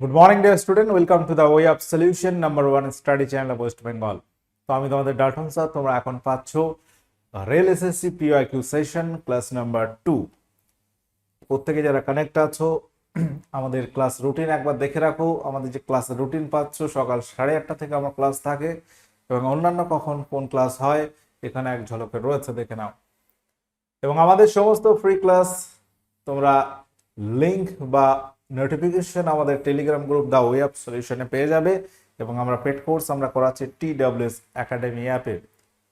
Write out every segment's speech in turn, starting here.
Good morning dear student welcome to the way of solution number one study channel West Bengal তো আমি তোমাদের Dalton sir তোমরা এখন পাচ্ছ rail SSC PYQ session class number two প্রত্যেকে যারা connect আছো, আমাদের ক্লাস রুটিন একবার দেখে রাখো। আমাদের যে ক্লাস রুটিন পাচ্ছ, সকাল সাড়ে আটটা থেকে আমার ক্লাস থাকে এবং অন্যান্য কখন কোন ক্লাস হয়, এখানে এক ঝলকে রয়েছে, দেখে নাও। এবং আমাদের সমস্ত ফ্রি ক্লাস তোমরা লিংক বা নোটিফিকেশন আমাদের Telegram group the way of সলিউশনে পেয়ে যাবে এবং আমরা পেড কোর্স আমরা করাচ্ছি টি ডাব্লিউএস একাডেমি অ্যাপে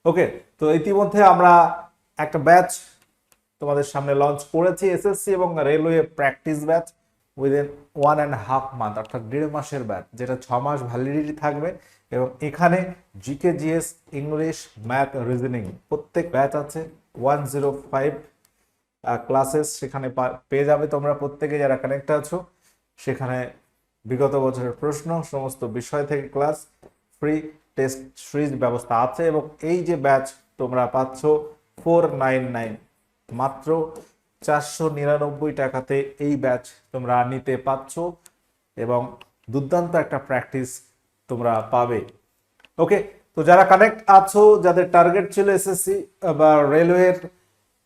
ওকে, তো ইতিমধ্যে আমরা একটা ব্যাচ তোমাদের সামনে লঞ্চ করেছি এসএসসি এবং railway practice batch within one and half month অর্থাৎ দেড় মাসের ব্যাচ যেটা ছ মাস ভ্যালিডিটি থাকবে এবং এখানে GK GS English math reasoning প্রত্যেক ব্যাচ আছে ওয়ান জিরো ফাইভ ক্লাসেস সেখানে পেয়ে যাবে তোমরা প্রত্যেকে যারা কানেক্ট আছো। সেখানে বিগত বছরের প্রশ্ন, সমস্ত বিষয় থেকে ক্লাস ফ্রি টেস্ট সিরিজ ব্যবস্থা আছে এবং এই যে ব্যাচ তোমরা পাচ্ছ ফোর নাইন নাইন মাত্র চারশো নিরানব্বই টাকাতে এই ব্যাচ তোমরা নিতে পাচ্ছ এবং দুর্দান্ত একটা প্র্যাকটিস তোমরা পাবে। ওকে তো যারা কানেক্ট আছো, যাদের টার্গেট ছিল এসএসসি বা রেলওয়ের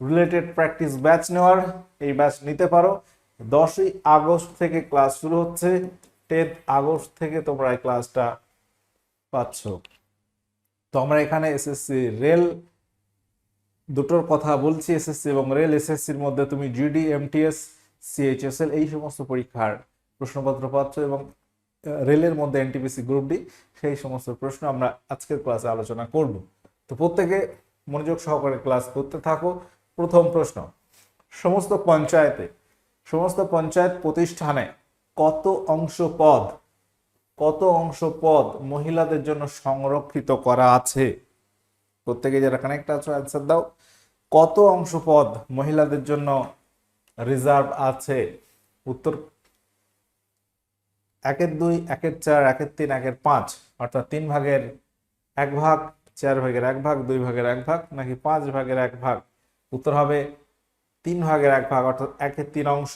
রিলেটেড প্র্যাকটিস ব্যাচ নেওয়ার এই ব্যাচ নিতে পারো। দশই আগস্ট থেকে ক্লাস শুরু হচ্ছে। টেন্থ আগস্ট থেকে তোমরা এই ক্লাসটা পাচ্ছ। তো আমরা এখানে এসএসসি রেল দুটোর কথা বলছি। এসএসসি এবং রেল এসএসসির মধ্যে তুমি জিডি এমটিএস সিএইচএসএল এই সমস্ত পরীক্ষার প্রশ্নপত্র পাচ্ছ এবং রেলের মধ্যে এনটিপিসি গ্রুপ ডি সেই সমস্ত প্রশ্ন আমরা আজকের ক্লাসে আলোচনা করব। তো প্রত্যেকে মনোযোগ সহকারে ক্লাস করতে থাকো। প্রথম প্রশ্ন, সমস্ত পঞ্চায়েতে, সমস্ত পঞ্চায়েত প্রতিষ্ঠানে কত অংশ পদ, কত অংশ পদ মহিলাদের জন্য সংরক্ষিত করা আছে? প্রত্যেকে যারা কানেক্ট আছো অ্যান্সার দাও। কত অংশ পদ মহিলাদের জন্য রিজার্ভ আছে? উত্তর একের দুই, একের চার, একের তিন, একের পাঁচ, অর্থাৎ তিন ভাগের এক ভাগ, চার ভাগের এক ভাগ, দুই ভাগের এক ভাগ, নাকি পাঁচ ভাগের এক ভাগ? উত্তর হবে তিন ভাগের এক ভাগ, অর্থাৎ একের তিন অংশ।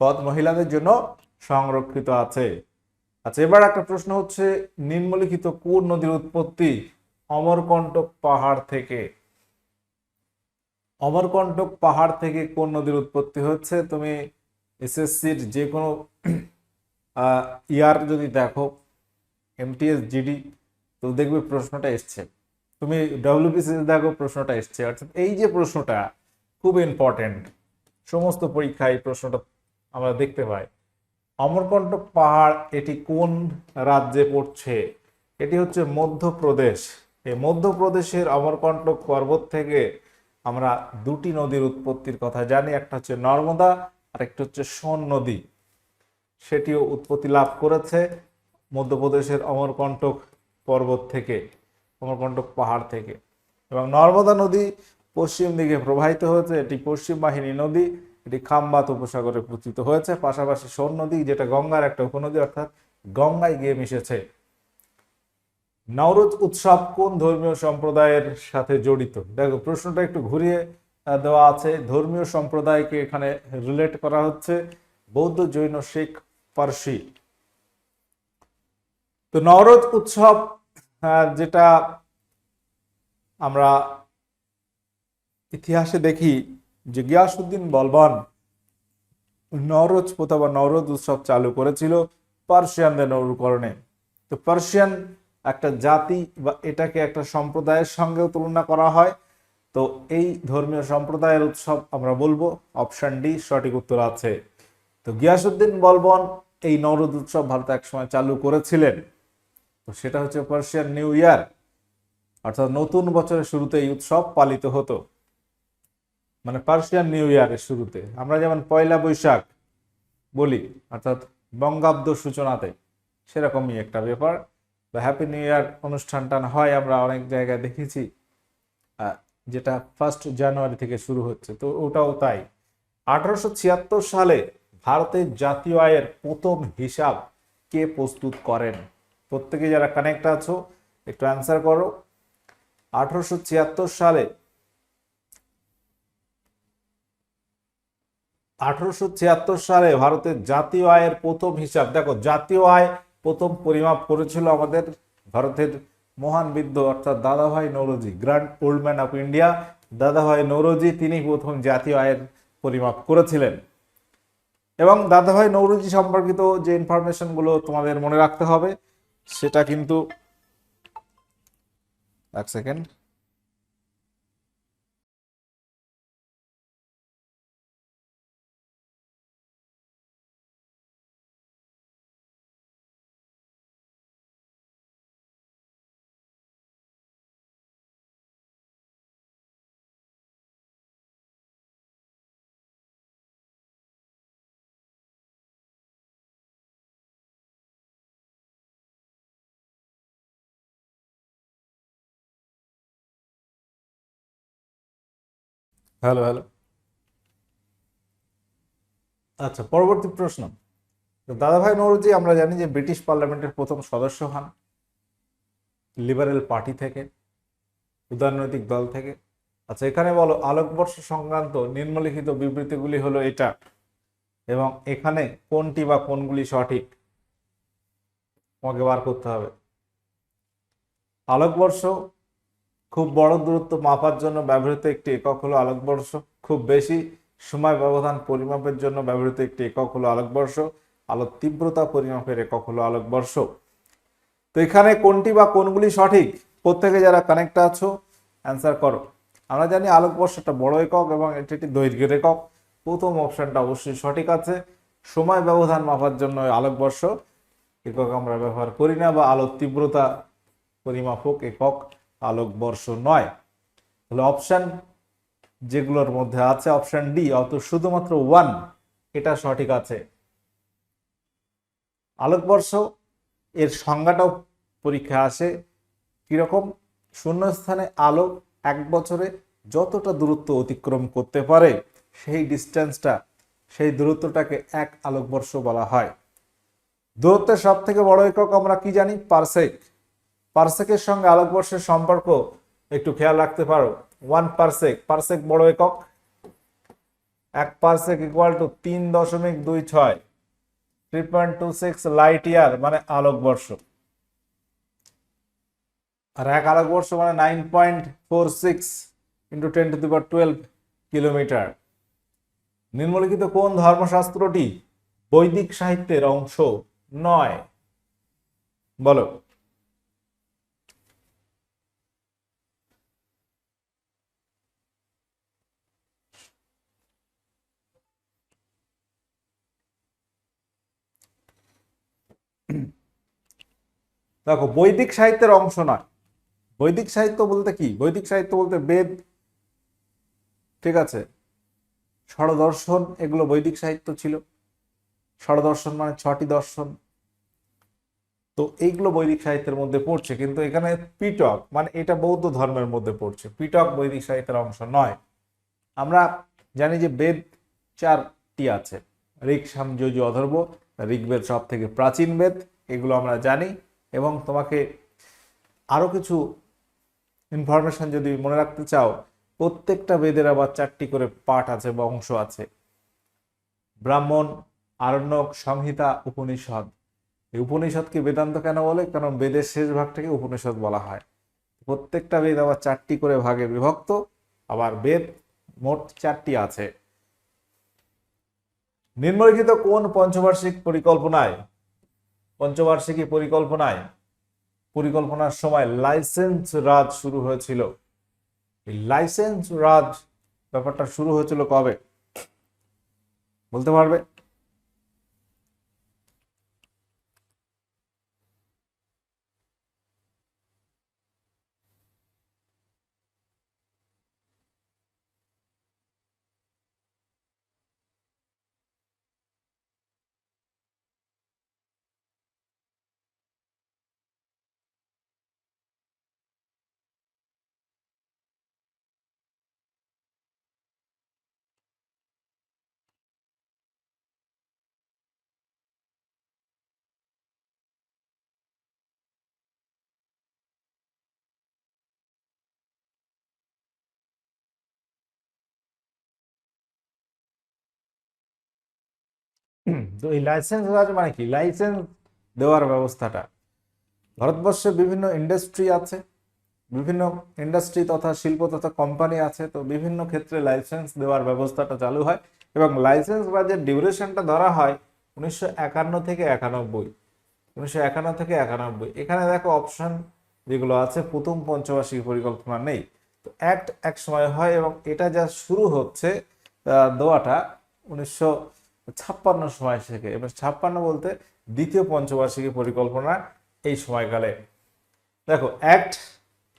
পদ মহিলাদের জন্য সংরক্ষিত আছে। আচ্ছা এবার একটা প্রশ্ন হচ্ছে, নিম্নলিখিত কোন নদীর উৎপত্তি অমরকণ্টক পাহাড় থেকে? অমরকণ্টক পাহাড় থেকে কোন নদীর উৎপত্তি হচ্ছে? তুমি এসএসসির যে কোনো ইয়ার যদি দেখো এমটিএস জিডি তো দেখবে প্রশ্নটা এসছে। তুমি ডব্লিউপিসি দেখো, প্রশ্নটা এসছে। অর্থাৎ এই যে প্রশ্নটা খুব ইম্পর্টেন্ট সমস্ত পরীক্ষায় প্রশ্নটা আমরা দেখতে পাই। অমরকণ্টক পাহাড়, এটি কোন রাজ্যে পড়ছে? এটি হচ্ছে মধ্যপ্রদেশ। এই মধ্যপ্রদেশের অমরকণ্টক পর্বত থেকে আমরা দুটি নদীর উৎপত্তির কথা জানি। একটা হচ্ছে নর্মদা আর একটা হচ্ছে সোন নদী। সেটিও উৎপত্তি লাভ করেছে মধ্যপ্রদেশের অমরকণ্টক পর্বত থেকে। অমরকণ্টক পাহাড় থেকে। এবং নর্মদা নদী পশ্চিম দিকে প্রবাহিত হয়েছে। এটি পশ্চিম বাহিনী নদী, এটি খাম্বাত উপসাগরে পতিত হয়েছে। পাশাপাশি সোন নদী যেটা গঙ্গার একটা উপনদী, অর্থাৎ গঙ্গায় গিয়ে মিশেছে। নওরোজ উৎসব কোন ধর্মীয় সম্প্রদায়ের সাথে জড়িত? দেখো, প্রশ্নটা একটু ঘুরিয়ে দেওয়া আছে। ধর্মীয় সম্প্রদায়কে এখানে রিলেট করা হচ্ছে বৌদ্ধ, জৈন, শিখ, পার্সি। তো নওরোজ উৎসব যেটা আমরা ইতিহাসে দেখি যে গিয়াসুদ্দিন বলবান নওরোজ প্রথা বা উৎসব চালু করেছিল পার্সিয়ানদের অনুকরণে তো পার্সিয়ান একটা জাতি বা এটাকে একটা সম্প্রদায়ের সঙ্গেও তুলনা করা হয়। তো এই ধর্মীয় সম্প্রদায়ের উৎসব আমরা বলব, অপশন ডি, সঠিক উত্তর আছে। তো গিয়াসুদ্দিন বলবন এই নওরোজ উৎসব ভারতে একসময় চালু করেছিলেন। তো সেটা হচ্ছে পার্সিয়ান নিউ ইয়ার অর্থাৎ নতুন বছরের শুরুতে এই উৎসব পালিত হতো। মানে পার্সিয়ান নিউ ইয়ারের শুরুতে। আমরা যেমন পয়লা বৈশাখ বলি, অর্থাৎ বঙ্গাব্দ সূচনাতে, সেরকমই একটা ব্যাপার। বা হ্যাপি নিউ ইয়ার অনুষ্ঠানটা হয় আমরা অনেক জায়গায় দেখেছি যেটা ফার্স্ট জানুয়ারি থেকে শুরু হচ্ছে। তো ওটাও তাই। আঠারোশো ছিয়াত্তর সালে ভারতের জাতীয় আয়ের প্রথম হিসাব কে প্রস্তুত করেন? প্রত্যেকে যারা কানেক্ট আছো, একটু অ্যান্সার করো। আঠারোশো ছিয়াত্তর সালে আঠারোশো ছিয়াত্তর সালে ভারতের জাতীয় আয়ের প্রথম হিসাব, দেখো জাতীয় আয় প্রথম পরিমাপ করেছিল আমাদের ভারতের মহান বিদ্য অর্থাৎ Dadabhai Naoroji grand old man of India Dadabhai Naoroji তিনি প্রথম জাতীয় আয়ের পরিমাপ করেছিলেন। এবং দাদাভাই নৌরজি সম্পর্কিত যে ইনফরমেশনগুলো তোমাদের মনে রাখতে হবে সেটা কিন্তু এক সেকেন্ড। হ্যালো হ্যালো আচ্ছা পরবর্তী প্রশ্ন। দাদাভাই নৌরজি, আমরা জানি যে ব্রিটিশ পার্লামেন্টের প্রথম সদস্য হন। লিবারেল পার্টি থেকে, উদারনৈতিক দল থেকে। আচ্ছা এখানে বলো, আলোকবর্ষ সংক্রান্ত নিম্নলিখিত বিবৃতিগুলি হলো এটা। এবং এখানে কোনটি বা কোনগুলি সঠিক? তোমাকে বার করতে হবে। আলোকবর্ষ খুব বড় দূরত্ব মাপার জন্য ব্যবহৃত একটি একক হলো আলোকবর্ষ। খুব বেশি সময় ব্যবধান পরিমাপের জন্য ব্যবহৃত একটি একক হলো আলোকবর্ষ। আলোর তীব্রতা পরিমাপের একক হলো আলোকবর্ষ। তো এখানে কোনটি বা কোনগুলি সঠিক? প্রত্যেকে যারা কানেক্ট আছো অ্যান্সার করো। আমরা জানি আলোকবর্ষ একটা বড় একক এবং এটি একটি দৈর্ঘ্যের একক। প্রথম অপশনটা অবশ্যই সঠিক আছে। সময় ব্যবধান মাপার জন্য আলোকবর্ষ একক আমরা ব্যবহার করি না বা আলোর তীব্রতা পরিমাপক একক। আলোকবর্ষ নয়। তাহলে অপশন যেগুলোর মধ্যে আছে অপশন ডি অত শুধুমাত্র ওয়ান এটা সঠিক আছে। আলোকবর্ষ এর সংজ্ঞাটাও পরীক্ষা আসে কীরকম? শূন্যস্থানে আলো এক বছরে যতটা দূরত্ব অতিক্রম করতে পারে, সেই ডিস্টেন্সটা সেই দূরত্বটাকে এক আলোকবর্ষ বলা হয়। দূরত্বের সব থেকে বড় একক আমরা কি জানি? পারসেক। পারসেকের সঙ্গে আলোকবর্ষের সম্পর্ক একটু খেয়াল রাখতে পারো। ওয়ান পার্সেক পার্সেক বড় একক। এক পার্সেক ইকুয়াল টু তিন দশমিক দুই ছয়। Three point two six light year মানে আলোকবর্ষ আর এক আলোকবর্ষ মানে nine point four six into ten to the power twelve kilometre নিম্নলিখিত কোন ধর্মশাস্ত্রটি বৈদিক সাহিত্যের অংশ নয়? বলো। দেখো, বৈদিক সাহিত্যের অংশ নয়। বৈদিক সাহিত্য বলতে কি? বৈদিক সাহিত্য বলতে বেদ, ঠিক আছে? ষড়দর্শন, এগুলো বৈদিক সাহিত্য ছিল। ষড়দর্শন মানে ছটি দর্শন। তো এইগুলো বৈদিক সাহিত্যের মধ্যে পড়ছে, কিন্তু এখানে পিটক মানে এটা বৌদ্ধ ধর্মের মধ্যে পড়ছে। পিটক বৈদিক সাহিত্যের অংশ নয়। আমরা জানি যে বেদ চারটি আছে। ঋক সাম যজু, অধর্ব, ঋগ্বেদ সব থেকে প্রাচীন বেদ, এগুলো আমরা জানি। এবং তোমাকে আরও কিছু ইনফরমেশন যদি মনে রাখতে চাও, প্রত্যেকটা বেদের আবার চারটি করে পাঠ আছে বা অংশ আছে। ব্রাহ্মণ, আরণ্যক, সংহিতা, উপনিষদ। এই উপনিষদকে বেদান্ত কেন বলে? কারণ বেদের শেষ ভাগটাকে উপনিষদ বলা হয়। প্রত্যেকটা বেদ আবার চারটি করে ভাগে বিভক্ত। আবার বেদ মোট চারটি আছে। নিম্নলিখিত কোন পঞ্চবার্ষিক পরিকল্পনায় পঞ্চবার্ষিকী পরিকল্পনায়, পরিকল্পনার সময় লাইসেন্স রাজ শুরু হয়েছিল। এই লাইসেন্স রাজ ব্যাপারটা শুরু হয়েছিল কবে? বলতে পারবে? তো এই লাইসেন্স রাজ মানে কি? লাইসেন্স দেওয়ার ব্যবস্থাটা। ভারতবর্ষে বিভিন্ন ইন্ডাস্ট্রি আছে, বিভিন্ন ইন্ডাস্ট্রি তথা শিল্প তথা কোম্পানি আছে, তো বিভিন্ন ক্ষেত্রে লাইসেন্স দেওয়ার ব্যবস্থাটা চালু হয় এবং লাইসেন্স রাজের ডিউরেশনটা ধরা হয় উনিশশো একান্ন থেকে একানব্বই। উনিশশো একান্ন থেকে একানব্বই। এখানে দেখো অপশন যেগুলো আছে, প্রথম পঞ্চবার্ষিক পরিকল্পনা নেই। তো অ্যাক্ট এক সময় হয় এবং এটা যা শুরু হচ্ছে দেওয়াটা উনিশশো ছাপ্পান্ন সময় শেখে এবার ছাপ্পান্ন বলতে দ্বিতীয় পঞ্চবার্ষিকী পরিকল্পনা এই সময়কালে। দেখো অ্যাক্ট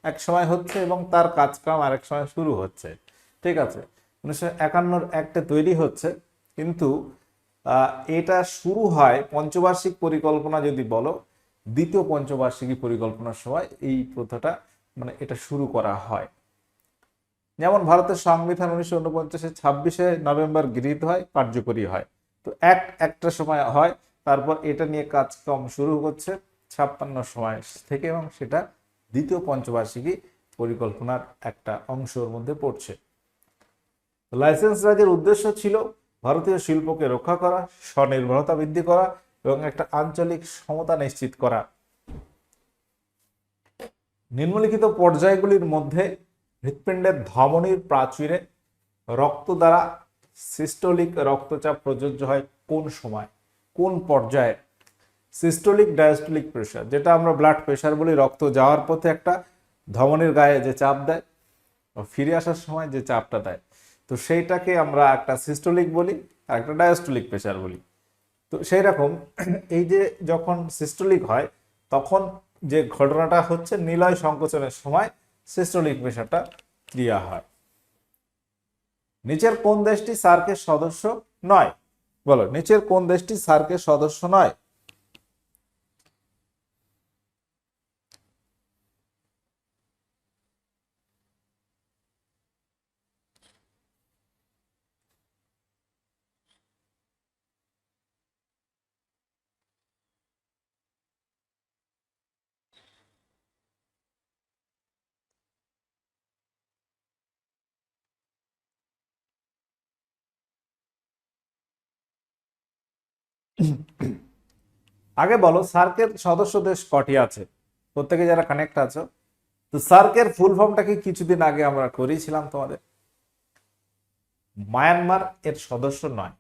এক সময় হচ্ছে এবং তার কাজকাম আরেক সময় শুরু হচ্ছে। ঠিক আছে? উনিশশো একান্নর অ্যাক্টে তৈরি হচ্ছে, কিন্তু এটা শুরু হয় পঞ্চবার্ষিক পরিকল্পনা যদি বলো, দ্বিতীয় পঞ্চবার্ষিকী পরিকল্পনার সময় এই প্রথাটা মানে এটা শুরু করা হয়। যেমন ভারতের সংবিধান উনিশশো উনপঞ্চাশে ছাব্বিশে নভেম্বর গৃহীত হয়, কার্যকরী হয়। তো এক একটা সময় হয়, তারপর এটা নিয়ে কাজকর্ম শুরু হচ্ছে ছাপ্পান্ন সময় থেকে এবং সেটা দ্বিতীয় পঞ্চবার্ষিকী পরিকল্পনার একটা অংশের মধ্যে পড়ছে। লাইসেন্স রাজের উদ্দেশ্য ছিল ভারতীয় শিল্পকে রক্ষা করা, স্বনির্ভরতা বৃদ্ধি করা এবং একটা আঞ্চলিক সমতা নিশ্চিত করা। নিম্নলিখিত পর্যায়গুলির মধ্যে হৃৎপিণ্ডের ধমনীর প্রাচীরে রক্ত দ্বারা সিস্টোলিক রক্তচাপ প্রযোজ্য হয় কোন সময়? কোন পর্যায়ে? সিস্টোলিক ডায়াস্টোলিক প্রেশার, যেটা আমরা ব্লাড প্রেশার বলি, রক্ত যাওয়ার পথে একটা ধমনীর গায়ে যে চাপ দেয় ফিরে আসার সময় যে চাপটা দেয়। তো সেইটাকে আমরা একটা সিস্টোলিক বলি, আর একটা ডায়াস্টোলিক প্রেশার বলি। তো সেই রকম এই যে যখন সিস্টোলিক হয়, তখন যে ঘটনাটা হচ্ছে, নিলয় সংকোচনের সময় সিস্টোলিক প্রেশারটা ক্রিয়া হয়। নিচের কোন দেশটি সার্কের সদস্য নয়? বলো, নিচের কোন দেশটি সার্কের সদস্য নয়? আগে বলো, সার্কের সদস্য দেশ কটি আছে? প্রত্যেকে যারা কানেক্ট আছো। তো সার্কের ফুল ফর্মটা কি কিছুদিন আগে আমরা করিয়েছিলাম তোমাদের? মায়ানমার এর সদস্য নয়।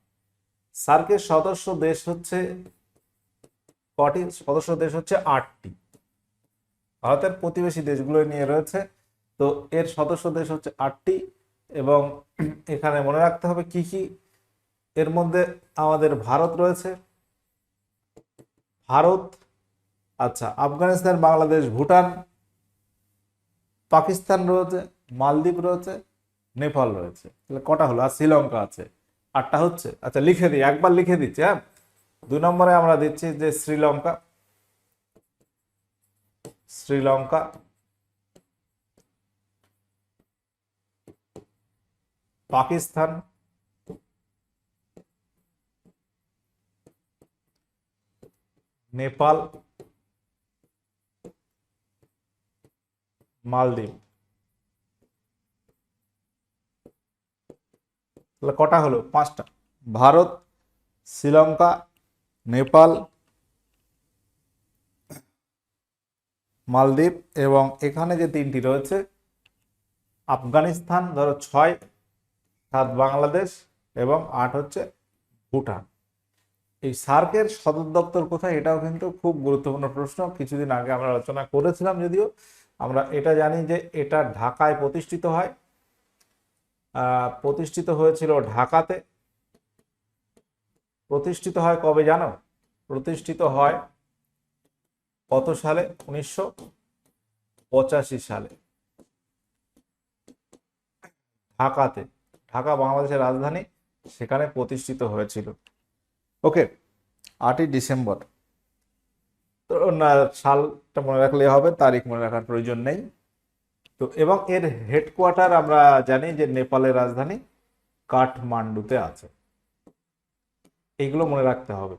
সার্কের সদস্য দেশ হচ্ছে কটি? সদস্য দেশ হচ্ছে আটটি। ভারতের প্রতিবেশী দেশগুলো নিয়ে রয়েছে। তো এর সদস্য দেশ হচ্ছে আটটি এবং এখানে মনে রাখতে হবে কি কি? এর মধ্যে আমাদের ভারত রয়েছে। ভারত আচ্ছা আফগানিস্তান, বাংলাদেশ, ভুটান, পাকিস্তান রয়েছে, মালদ্বীপ রয়েছে, নেপাল রয়েছে। তাহলে কটা হলো? আর শ্রীলঙ্কা আছে। আটটা হচ্ছে? আচ্ছা লিখে দিই, একবার লিখে দিচ্ছি হ্যাঁ? দুই নম্বরে আমরা দিচ্ছি যে শ্রীলঙ্কা শ্রীলঙ্কা, পাকিস্তান নেপাল, মালদ্বীপ। তাহলে কটা হলো? পাঁচটা। ভারত, শ্রীলঙ্কা, নেপাল, মালদ্বীপ এবং এখানে যে তিনটি রয়েছে, আফগানিস্তান, ধরো ছয়, সাত বাংলাদেশ এবং আট হচ্ছে ভুটান। এই সার্কের সদর দপ্তর কোথায় এটাও কিন্তু খুব গুরুত্বপূর্ণ প্রশ্ন। কিছুদিন আগে আমরা আলোচনা করেছিলাম যদিও। আমরা এটা জানি যে এটা ঢাকায় প্রতিষ্ঠিত হয়। প্রতিষ্ঠিত হয়েছিল ঢাকাতে। প্রতিষ্ঠিত হয় কবে জানো? প্রতিষ্ঠিত হয় কত সালে? উনিশশো পঁচাশি সালে। ঢাকাতে। ঢাকা বাংলাদেশের রাজধানী, সেখানে প্রতিষ্ঠিত হয়েছিল। ওকে আটই ডিসেম্বর। তো না, সালটা মনে রাখলে হবে, তারিখ মনে রাখার প্রয়োজন নেই। তো এবং এর হেডকোয়ার্টার আমরা জানি যে নেপালের রাজধানী কাঠমান্ডুতে আছে। এইগুলো মনে রাখতে হবে।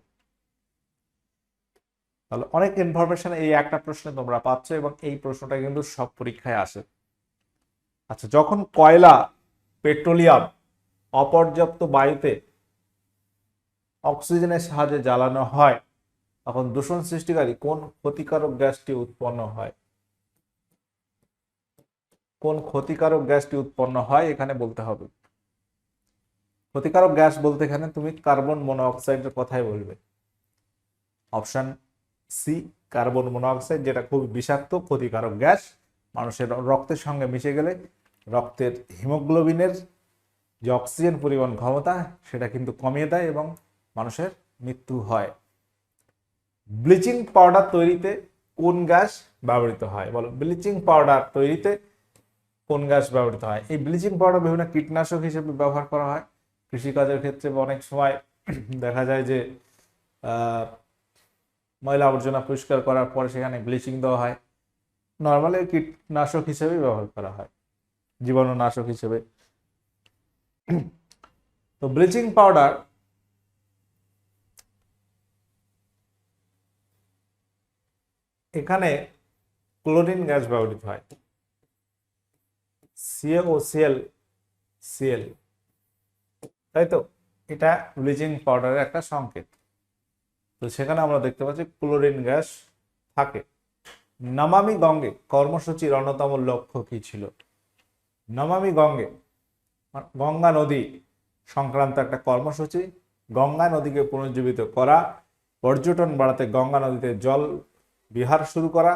তাহলে অনেক ইনফরমেশন এই একটা প্রশ্নে তোমরা পাচ্ছ এবং এই প্রশ্নটা কিন্তু সব পরীক্ষায় আসে। আচ্ছা যখন কয়লা, পেট্রোলিয়াম, অপর্যাপ্ত বায়ুতে অক্সিজেনের সাহায্যে জ্বালানো হয়। তখন দূষণ সৃষ্টিকারী কোন ক্ষতিকারক গ্যাসটি উৎপন্ন হয়? কোন ক্ষতিকারক গ্যাসটি উৎপন্ন হয় এখানে বলতে হবে। ক্ষতিকারক গ্যাস বলতে এখানে তুমি কার্বন মনোঅক্সাইডের কথাই বলবে। অপশন সি, কার্বন মনোঅক্সাইড যেটা খুব বিষাক্ত, ক্ষতিকারক গ্যাস। মানুষের রক্তের সঙ্গে মিশে গেলে রক্তের হিমোগ্লোবিনের যে অক্সিজেন পরিবহন ক্ষমতা, সেটা কিন্তু কমিয়ে দেয় এবং মানুষের মৃত্যু হয়। ব্লিচিং পাউডার তৈরিতে কোন গ্যাস ব্যবহৃত হয়? বলো, ব্লিচিং পাউডার তৈরিতে কোন গ্যাস ব্যবহৃত হয়? এই ব্লিচিং পাউডার বিভিন্ন কীটনাশক হিসেবে ব্যবহার করা হয়। কৃষিকাজের ক্ষেত্রে অনেক সময় দেখা যায় যে ময়লা আবর্জনা পরিষ্কার করার পরে সেখানে ব্লিচিং দেওয়া হয়। নর্মালি কীটনাশক হিসেবে ব্যবহার করা হয়। জীবাণুনাশক হিসেবে। তো ব্লিচিং পাউডার এখানে ক্লোরিন গ্যাস ব্যবহৃত হয়। সিএও সিএল সিএল তাই তো? এটা ব্লিচিং পাউডারের একটা সংকেত। তো সেখানে আমরা দেখতে পাচ্ছি ক্লোরিন গ্যাস থাকে। নমামি গঙ্গে কর্মসূচির অন্যতম লক্ষ্য কি ছিল? নমামি গঙ্গে মানে গঙ্গা নদী সংক্রান্ত একটা কর্মসূচি। গঙ্গা নদীকে পুনর্জীবিত করা, পর্যটন বাড়াতে গঙ্গা নদীতে জল বিহার শুরু করা।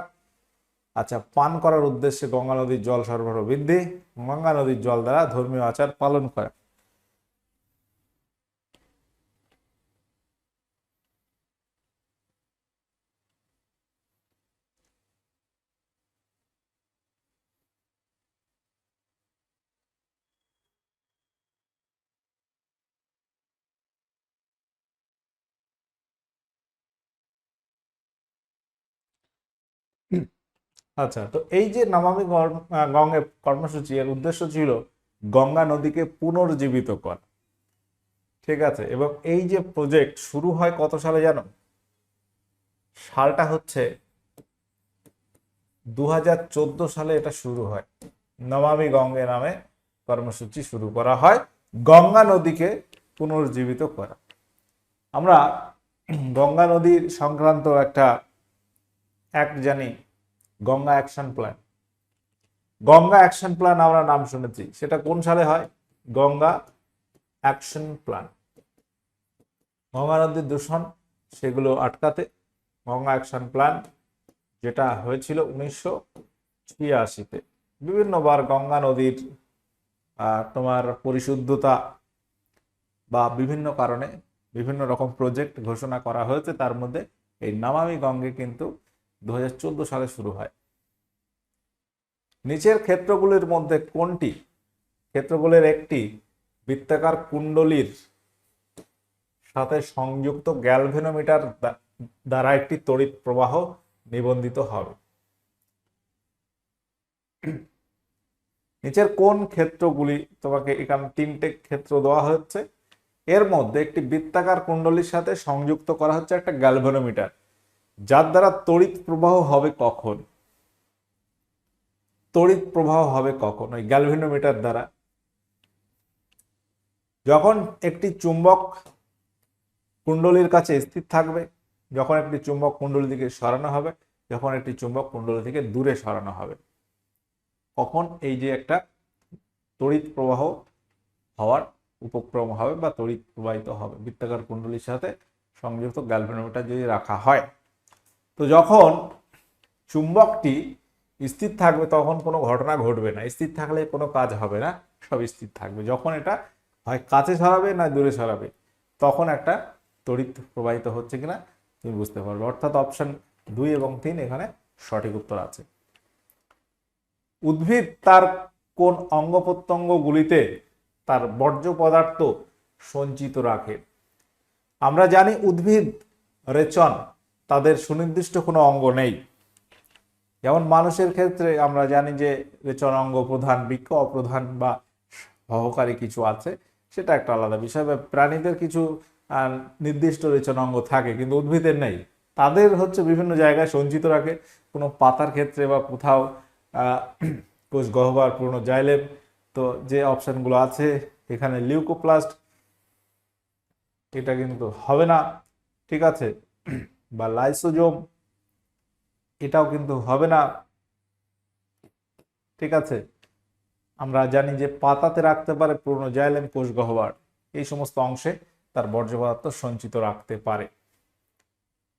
আচ্ছা পান করার উদ্দেশ্যে গঙ্গা নদীর জল সরবরাহ বৃদ্ধি। গঙ্গা নদীর জল দ্বারা ধর্মীয় আচার পালন করা। আচ্ছা তো এই যে নমামি গঙ্গে কর্মসূচি, এর উদ্দেশ্য ছিল গঙ্গা নদীকে পুনর্জীবিত করা। ঠিক আছে, এবং এই যে প্রজেক্ট শুরু হয় কত সালে জানো? সালটা হচ্ছে দু হাজার চোদ্দ সালে এটা শুরু হয়। নমামি গঙ্গে নামে কর্মসূচি শুরু করা হয় গঙ্গা নদীকে পুনর্জীবিত করা। আমরা গঙ্গা নদীর সংক্রান্ত একটা অ্যাক্ট জানি। Ganga action plan. Ganga action plan আমরা নাম শুনেছি। সেটা কোন সালে হয়? Ganga action plan. গঙ্গা নদীর দূষণ, সেগুলো আটকাতে গঙ্গা অ্যাকশন প্ল্যান যেটা হয়েছিল উনিশশো ছিয়াশিতে। বিভিন্নবার গঙ্গা নদীর তোমার পরিশুদ্ধতা বা বিভিন্ন কারণে বিভিন্ন রকম প্রজেক্ট ঘোষণা করা হয়েছে। তার মধ্যে এই নামামি গঙ্গে কিন্তু দু হাজার চোদ্দ সালে শুরু হয়। নিচের ক্ষেত্রগুলির মধ্যে কোনটি? ক্ষেত্রগুলির একটি বৃত্তাকার কুণ্ডলীর সাথে সংযুক্ত গ্যালভেনোমিটার দ্বারা একটি তড়িৎ প্রবাহ নিবন্ধিত হবে। নিচের কোন ক্ষেত্রগুলি? তোমাকে এখানে তিনটে ক্ষেত্র দেওয়া হচ্ছে। এর মধ্যে একটি বৃত্তাকার কুণ্ডলীর সাথে সংযুক্ত করা হচ্ছে একটা গ্যালভেনোমিটার। যার দ্বারা তড়িৎ প্রবাহ হবে কখন? তড়িৎ প্রবাহ হবে কখন? ওই গ্যালভেনোমিটার দ্বারা। যখন একটি চুম্বক কুণ্ডলীর কাছে স্থির থাকবে, যখন একটি চুম্বক কুণ্ডলী থেকে সরানো হবে, যখন একটি চুম্বক কুণ্ডলী থেকে দূরে সরানো হবে, কখন এই যে একটা তড়িৎ প্রবাহ হওয়ার উপক্রম হবে বা তড়িৎ প্রবাহিত হবে। বৃত্তাকার কুণ্ডলীর সাথে সংযুক্ত গ্যালভেনোমিটার যদি রাখা হয়। তো যখন চুম্বকটি স্থির থাকবে, তখন কোনো ঘটনা ঘটবে না। স্থির থাকলে কোনো কাজ হবে না, সব স্থির থাকবে। যখন এটা হয় কাছে সরাবে না দূরে সরাবে, তখন একটা তড়িৎ প্রবাহিত হচ্ছে কিনা তুমি বুঝতে পারবে। অর্থাৎ অপশন দুই এবং তিন এখানে সঠিক উত্তর আছে। উদ্ভিদ তার কোন অঙ্গ প্রত্যঙ্গগুলিতে তার বর্জ্য পদার্থ সঞ্চিত রাখে? আমরা জানি উদ্ভিদ রেচন তাদের সুনির্দিষ্ট কোনো অঙ্গ নেই। যেমন মানুষের ক্ষেত্রে আমরা জানি যে রেচন অঙ্গ প্রধান, বৃক্ষ অপ্রধান বা সহকারী কিছু আছে, সেটা একটা আলাদা বিষয়। বা প্রাণীদের কিছু নির্দিষ্ট রেচন অঙ্গ থাকে, কিন্তু উদ্ভিদের নেই। তাদের হচ্ছে বিভিন্ন জায়গায় সঞ্চিত রাখে। কোনো পাতার ক্ষেত্রে বা কোথাও কোষ গহ্বর পূর্ণ জাইলেম, তো যে অপশানগুলো আছে, এখানে লিউকোপ্লাস্ট, এটা কিন্তু হবে না। ঠিক আছে? বা লাইসোজোম এটাও কিন্তু হবে না। ঠিক আছে? আমরা জানি যে পাতাতে রাখতে পারে পুরনো জাইলেম কোষ গহ্বর। এই সমস্ত অংশে তার বর্জ্য পদার্থ সঞ্চিত রাখতে পারে।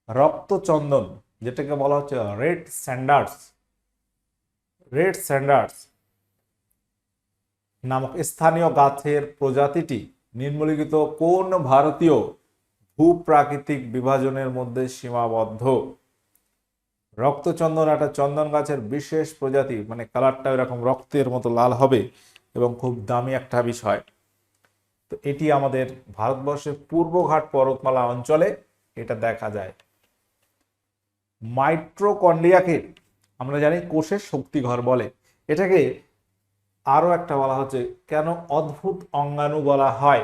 রক্তচন্দন যেটাকে বলা হচ্ছে রেড স্যান্ডার্স রেড স্যান্ডার্স নামক স্থানীয় গাছের প্রজাতিটি নিম্নলিখিত কোন ভারতীয় ভূপ্রাকৃতিক বিভাজনের মধ্যে সীমাবদ্ধ। রক্তচন্দন একটা চন্দন গাছের বিশেষ প্রজাতি মানে কালারটা এরকম রক্তের মতো লাল হবে এবং খুব দামি একটা বিষয়। তো এটি আমাদের ভারতবর্ষের পূর্বঘাট পর্বতমালা অঞ্চলে এটা দেখা যায়। মাইট্রোকন্ডিয়াকে আমরা জানি কোষের শক্তিঘর বলে। এটাকে আরও একটা বলা হচ্ছে, কেন অদ্ভুত অঙ্গাণু বলা হয়?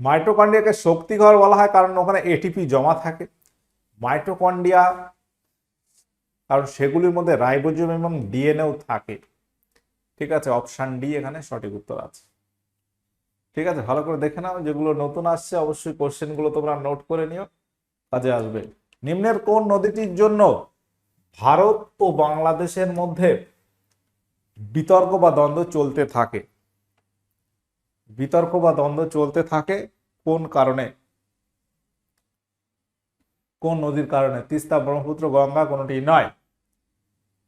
মাইটোকন্ড্রিয়াকে শক্তিঘর বলা হয় কারণ ওখানে এটিপি জমা থাকে। মাইটোকন্ড্রিয়া, কারণ সেগুলির মধ্যে রাইবোজোম এবং ডিএনএও থাকে। ঠিক আছে, অপশান ডি এখানে সঠিক উত্তর আছে। ঠিক আছে, ভালো করে দেখে নাও, যেগুলো নতুন আসছে, অবশ্যই কোশ্চেনগুলো তোমরা নোট করে নিও, কাজে আসবে। নিম্নের কোন নদীটির জন্য ভারত ও বাংলাদেশের মধ্যে বিতর্ক বা দ্বন্দ্ব চলতে থাকে? বিতর্ক বা দ্বন্দ্ব চলতে থাকে কোন কারণে? কোন নদীর কারণে? তিস্তা, ব্রহ্মপুত্র, গঙ্গা কোনোটি নয়।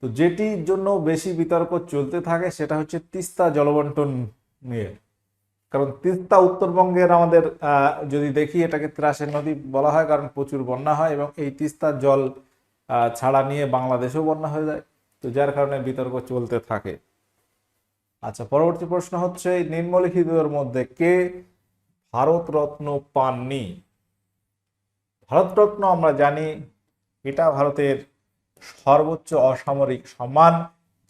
তো যেটির জন্য বেশি বিতর্ক চলতে থাকে সেটা হচ্ছে তিস্তা জলবন্টন নিয়ে। কারণ তিস্তা উত্তরবঙ্গের আমাদের যদি দেখি এটাকে ত্রাসের নদী বলা হয়, কারণ প্রচুর বন্যা হয় এবং এই তিস্তার জল ছাড়া নিয়ে বাংলাদেশেও বন্যা হয়ে যায়। তো যার কারণে বিতর্ক চলতে থাকে। আচ্ছা পরবর্তী প্রশ্ন হচ্ছে নিম্নলিখিতদের মধ্যে কে ভারতরত্ন পাননি? ভারতরত্ন আমরা জানি, এটা ভারতের সর্বোচ্চ অসামরিক সম্মান,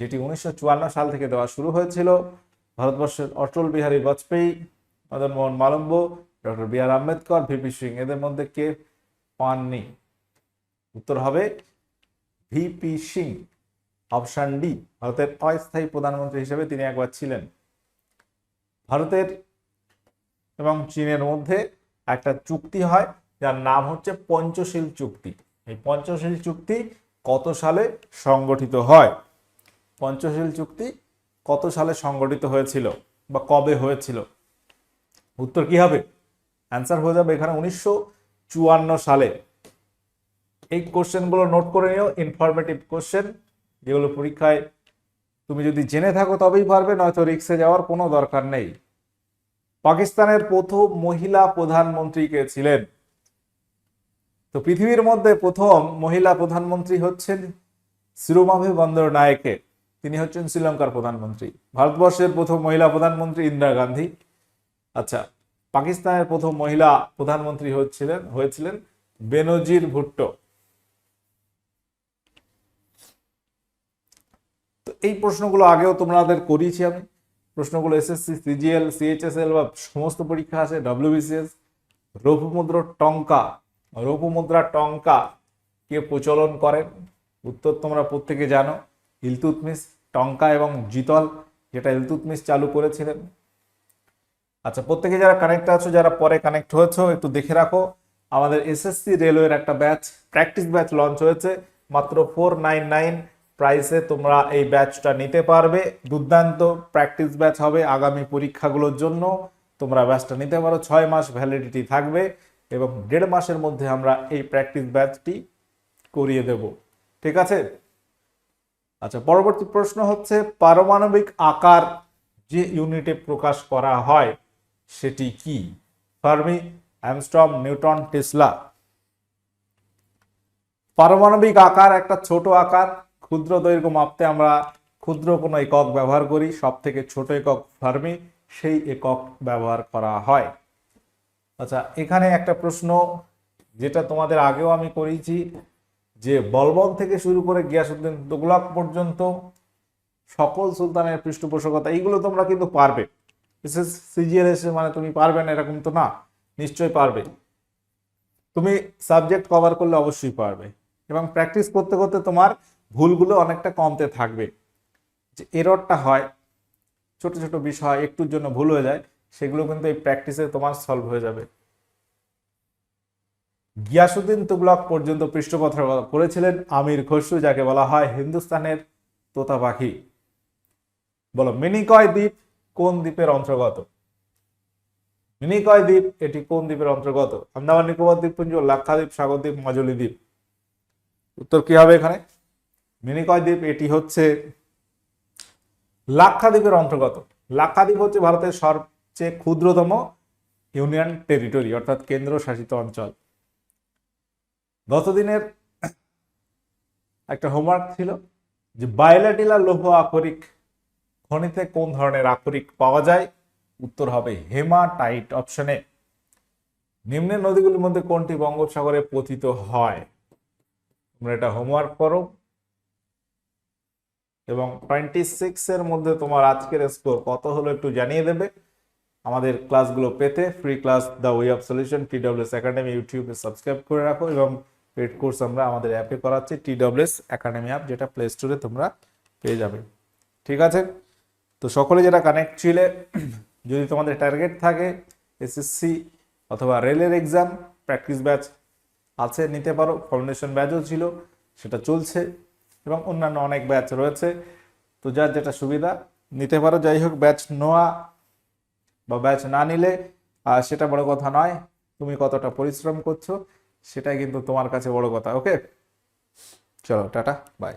যেটি উনিশশো চুয়ান্ন সাল থেকে দেওয়া শুরু হয়েছিল। ভারতবর্ষের Atal Bihari Vajpayee, Madan Mohan Malaviya, doctor B R Ambedkar, VP Singh, এদের মধ্যে কে পাননি? উত্তর হবে ভিপি সিং। অপশান ডি, ভারতের অস্থায়ী প্রধানমন্ত্রী হিসেবে তিনি একবার ছিলেন। ভারতের এবং চীনের মধ্যে একটা চুক্তি হয়, যার নাম হচ্ছে পঞ্চশীল চুক্তি। এই পঞ্চশীল চুক্তি কত সালে সংগঠিত হয়? পঞ্চশীল চুক্তি কত সালে সংগঠিত হয়েছিল বা কবে হয়েছিল? উত্তর কি হবে? অ্যান্সার হয়ে যাবে এখানে উনিশশো চুয়ান্ন সালে। এই কোশ্চেনগুলো নোট করে নিও ইনফরমেটিভ কোশ্চেন যেগুলো পরীক্ষায় তুমি যদি জেনে থাকো তবেই পারবে, নয়তো রিক্সে যাওয়ার কোনো দরকার নেই। পাকিস্তানের প্রথম মহিলা প্রধানমন্ত্রী কে ছিলেন। তো পৃথিবীর মধ্যে প্রথম মহিলা প্রধানমন্ত্রী হচ্ছেন শিরোমাভি বন্দর নায়কে। তিনি হচ্ছেন শ্রীলঙ্কার প্রধানমন্ত্রী। ভারতবর্ষের প্রথম মহিলা প্রধানমন্ত্রী ইন্দিরা গান্ধী। আচ্ছা পাকিস্তানের প্রথম মহিলা প্রধানমন্ত্রী হচ্ছিলেন, হয়েছিলেন বেনজির ভুট্টো। এই প্রশ্নগুলো আগেও তোমাদের করিয়েছি আমি। প্রশ্নগুলো এসএসসি সিজিএল সিএইচএসএল বা সমস্ত পরীক্ষা আছে ডব্লিউবিসিএস রৌপমুদ্র টঙ্কা। রৌপমুদ্রা টঙ্কা কে প্রচলন করেন? উত্তর তোমরা প্রত্যেকে জানো ইলতুতমিস টঙ্কা এবং জিতল, যেটা ইলতুতমিস চালু করেছিলেন। আচ্ছা প্রত্যেকে যারা কানেক্ট আছো, যারা পরে কানেক্ট হয়েছো, একটু দেখে রাখো, আমাদের এসএসসি রেলওয়ের একটা ব্যাচ প্র্যাকটিস ব্যাচ লঞ্চ হয়েছে, মাত্র ফোর নাইন নাইন প্রাইসে তোমরা এই ব্যাচটা নিতে পারবে। দুর্দান্ত প্র্যাকটিস ব্যাচ হবে আগামী পরীক্ষাগুলোর জন্য। তোমরা ব্যাচটা নিতে পারো, ছয় মাস ভ্যালিডিটি থাকবে এবং দেড় মাসের মধ্যে আমরা এই প্র্যাকটিস ব্যাচটি করিয়ে দেব। ঠিক আছে? আচ্ছা পরবর্তী প্রশ্ন হচ্ছে, পারমাণবিক আকার যে ইউনিটে প্রকাশ করা হয়, সেটি কি? Fermi angstrom newton, tesla. পারমাণবিক আকার একটা ছোট আকার ক্ষুদ্র দৈর্ঘ্য মাপতে আমরা ক্ষুদ্র কোনো একক ব্যবহার করি সব থেকে ছোট একক ফার্মি, সেই একক ব্যবহার করা হয়। আচ্ছা এখানে একটা প্রশ্ন, যেটা তোমাদের আগেও আমি করেছি, যে বলবন থেকে শুরু করে গিয়াসুদ্দিন তুগলক পর্যন্ত সকল সুলতানের পৃষ্ঠপোষকতা, এইগুলো তোমরা কিন্তু পারবে। বিশেষ সিজিএল এসে মানে তুমি পারবে না, এরকম তো না, নিশ্চয়ই পারবে। তুমি সাবজেক্ট কভার করলে অবশ্যই পারবে। এবং প্র্যাকটিস করতে করতে তোমার ভুলগুলো অনেকটা কমতে থাকবে। যে এররটা হয়, ছোট ছোট বিষয় একটুর জন্য ভুল হয়ে যায়, সেগুলো কিন্তু এই প্র্যাকটিসে তোমার সলভ হয়ে যাবে। গিয়াসুদ্দিন তুগলক পর্যন্ত পৃষ্ঠপোষকতা করেছিলেন আমির খসরু, যাকে বলা হয় হিন্দুস্তানের তোতা পাখি বলো, মিনিকয় দ্বীপ কোন দ্বীপের অন্তর্গত? মিনিকয় দ্বীপ, এটি কোন দ্বীপের অন্তর্গত? আন্দামান নিকোবর দ্বীপপুঞ্জ, লাক্ষাদ্বীপ, সাগরদ্বীপ, মাজুলি দ্বীপ। উত্তর কি হবে এখানে? মিনিকয় দ্বীপ এটি হচ্ছে লাক্ষাদ্বীপের অন্তর্গত। লাক্ষাদ্বীপ হচ্ছে ভারতের সবচেয়ে ক্ষুদ্রতম ইউনিয়ন টেরিটরি, অর্থাৎ কেন্দ্র শাসিত অঞ্চল। গতদিনের একটা হোমওয়ার্ক ছিল যে বায়োলাটিলার লৌহ আকরিক খনিতে কোন ধরনের আকরিক পাওয়া যায়? উত্তর হবে হেমাটাইট অপশনে। নিম্নের নদীগুলির মধ্যে কোনটি বঙ্গোপসাগরে পতিত হয়? তোমরা এটা হোমওয়ার্ক করো। এবং টোয়েন্টি সিক্সের মধ্যে তোমার আজকের স্কোর কত হলো একটু জানিয়ে দেবে। আমাদের ক্লাসগুলো পেতে free class the way of solution T TWS academy ইউটিউবে সাবস্ক্রাইব করে রাখো এবং পেড কোর্স আমরা আমাদের অ্যাপে করাচ্ছি টি টিডব্লিউএস একাডেমি অ্যাপ যেটা প্লে স্টোরে তোমরা পেয়ে যাবে। ঠিক আছে? তো সকলে যারা কানেক্ট ছিলে, যদি তোমাদের টার্গেট থাকে এসএসসি অথবা রেলের এক্সাম প্র্যাকটিস ব্যাচ আছে, নিতে পারো ফাউন্ডেশন ব্যাচও ছিল, সেটা চলছে। এবং অন্যান্য অনেক ব্যাচ রয়েছে। তো যার যেটা সুবিধা, নিতে পারো। যাই হোক, ব্যাচ নেওয়া বা ব্যাচ না নিলে সেটা বড় কথা নয়। তুমি কতটা পরিশ্রম করছ, সেটাই কিন্তু তোমার কাছে বড় কথা, ওকে? চলো, টাটা, বাই।